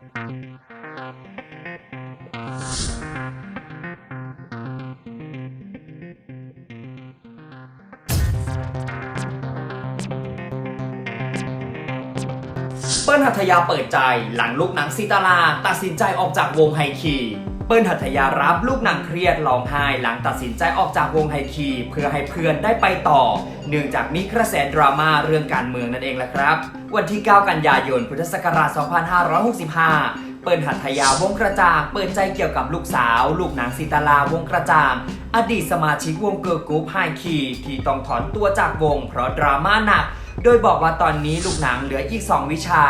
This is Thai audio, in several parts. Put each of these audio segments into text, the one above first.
Thank you. เปิ้ลหัทยาเปิดใจหลังลูกหนังซีตาราตัดสินใจออกจากวงไฮคีเปิ้ลหัทยารับลูกหนังเครียดร้องไห้หลังตัดสินใจออกจากวงไฮคีเพื่อให้เพื่อนได้ไปต่อ เนื่องจากมีกระแสดราม่าเรื่องการเมืองนั่นเองแหละครับ วันที่ 9 กันยายนพุทธศักราช 2565เปิ้ลหัทยาวงกระจ่างเปิดใจเกี่ยวกับลูกสาว ลูกหนังซีตาราวงกระจ่าง อดีตสมาชิกวงเกิร์ลกรุ๊ปไฮคีที่ต้องถอนตัวจากวงเพราะดราม่าหนัก โดยบอกว่าตอนนี้ลูกหนังเหลืออีก 2 วิชา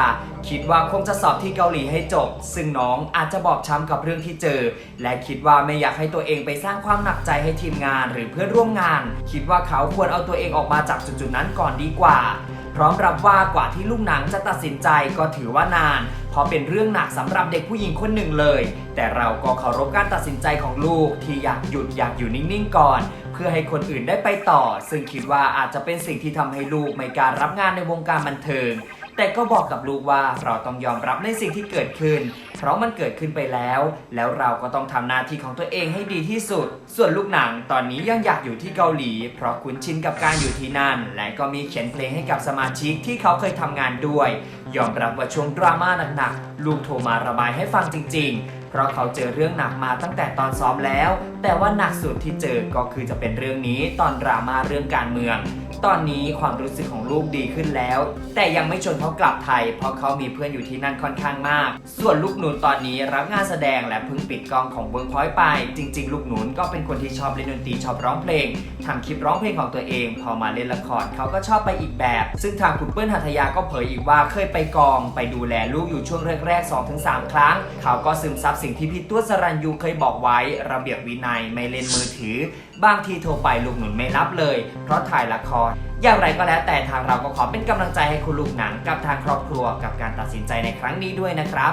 คิดว่าคงจะสอบที่เกาหลีให้จบ ซึ่งน้องอาจจะบอบช้ำกับเรื่องที่เจอ และคิดว่าไม่อยากให้ตัวเองไปสร้างความหนักใจให้ทีมงานหรือเพื่อนร่วมงาน คิดว่าเขาควรเอาตัวเองออกมาจากจุดๆนั้นก่อนดีกว่า ร้อมรับว่ากว่าที่ลูกหนังจะตัดสินใจก็ถือว่านาน เพราะเป็นเรื่องหนักสำหรับเด็กผู้หญิงคนหนึ่งเลย แต่เราก็เคารพการตัดสินใจของลูกที่อยากหยุดอยากอยู่นิ่งๆก่อน เพื่อให้คนอื่นได้ไปต่อ ซึ่งคิดว่าอาจจะเป็นสิ่งที่ทำให้ลูกไม่การรับงานในวงการบันเทิง แต่ก็บอกกับลูกว่าเราต้องยอมรับในสิ่งที่เกิดขึ้น เพราะมันเกิดขึ้นไปแล้ว แล้วเราก็ต้องทำหน้าที่ของตัวเองให้ดีที่สุด ส่วนลูกหนังตอนนี้ยังอยากอยู่ที่เกาหลี เพราะคุ้นชินกับการอยู่ที่นั่น และก็มีเขียนเพลงให้กับสมาชิกที่เขาเคยทำงานด้วย ยอมรับว่าช่วงดราม่าหนักๆลูกโทรมาระบายให้ฟังจริง ๆ เพราะเขาเจอเรื่องหนักมาตั้งแต่ตอนซ้อมแล้ว แต่ว่าหนักสุดที่เจอก็คือจะเป็นเรื่องนี้ตอนดราม่าเรื่องการเมือง ตอนนี้ความรู้สึกของลูกดีขึ้นแล้ว แต่ยังไม่ชวนเขากลับไทย เพราะเขามีเพื่อนอยู่ที่นั่นค่อนข้างมาก ส่วนลูกหนุนตอนนี้รับงานแสดงและเพิ่งปิดกล้องของเวิร์กพอยต์ไป จริง ๆ ลูกหนุนก็เป็นคนที่ชอบเล่นดนตรีชอบร้องเพลงทำคลิปร้องเพลงของตัวเอง พอมาเล่นละครเขาก็ชอบไปอีกแบบ ซึ่งทางคุณเปิ้ลหัทยาก็เผยอีกว่าเคยไปกองไปดูแลลูกอยู่ช่วงแรกๆ2-3 ครั้ง เขาก็ซึมซับสิ่งที่พี่ตัวสรัญยูเคยบอกไว้ระเบียบวินัยไม่เล่นมือถือ บางทีโทรไปลูกหนุนไม่รับเลย เพราะถ่ายละคร อย่างไรก็แล้วแต่ทางเราก็ขอเป็นกำลังใจให้คุณลูกหนังกับทางครอบครัวกับการตัดสินใจในครั้งนี้ด้วยนะครับ